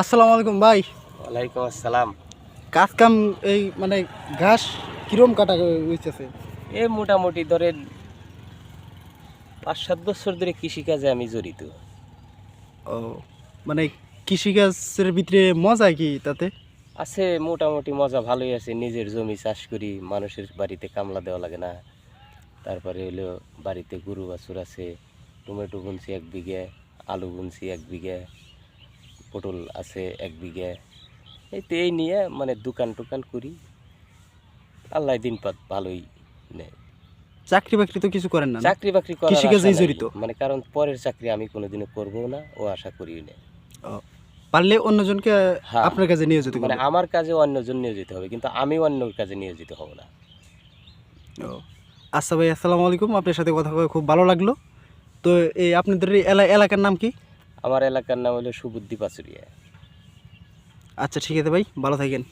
আসসালামু আলাইকুম ভাই। ওয়ালাইকুম আসসালাম। কাজ কাম এই মানে ঘাস কিরম কাটা হইতেছে? এ মোটামুটি ধরেন পাঁচ সাত বছর ধরে কৃষিকাজে আমি জড়িত। ও মানে কৃষিকাজের ভিতরে মজা কি তাতে? আছে মোটামুটি মজা ভালোই আছে। নিজের জমি চাষ করি মানুষের বাড়িতে কামলা দেওয়া লাগে না। তারপরে হলো বাড়িতে গরু বাছুর আছে টমেটো বুনছি এক বিঘে আলু বুনছি এক বিঘে। পটল আছে এক বিঘে। এই তো এই নিয়ে মানে দোকান টোকান করি। আল্লাহ দিন পাত ভালোই নেয়। চাকরি বাকরি তো কিছু করেন না? চাকরি বাকরি নাই। জড়িত? মানে কারণ পরের চাকরি আমি কোনোদিনও করব না ও আশা করি না। পারলে অন্যজনকে হ্যাঁ। আপনার কাছে নিয়ে যেতে মানে আমার কাজে অন্যজন নিয়োজিত হবে কিন্তু আমি অন্য কাজে নিয়োজিত হব না। ও আচ্ছা ভাই আসসালামু আলাইকুম। আপনার সাথে কথা বলে খুব ভালো লাগল। তো এই আপনাদের এলাকার নাম কি? আমার এলাকার নাম হলো সুবুদ্ধি পাচুরিয়া। আচ্ছা ঠিক আছে ভাই ভালো থাকেন।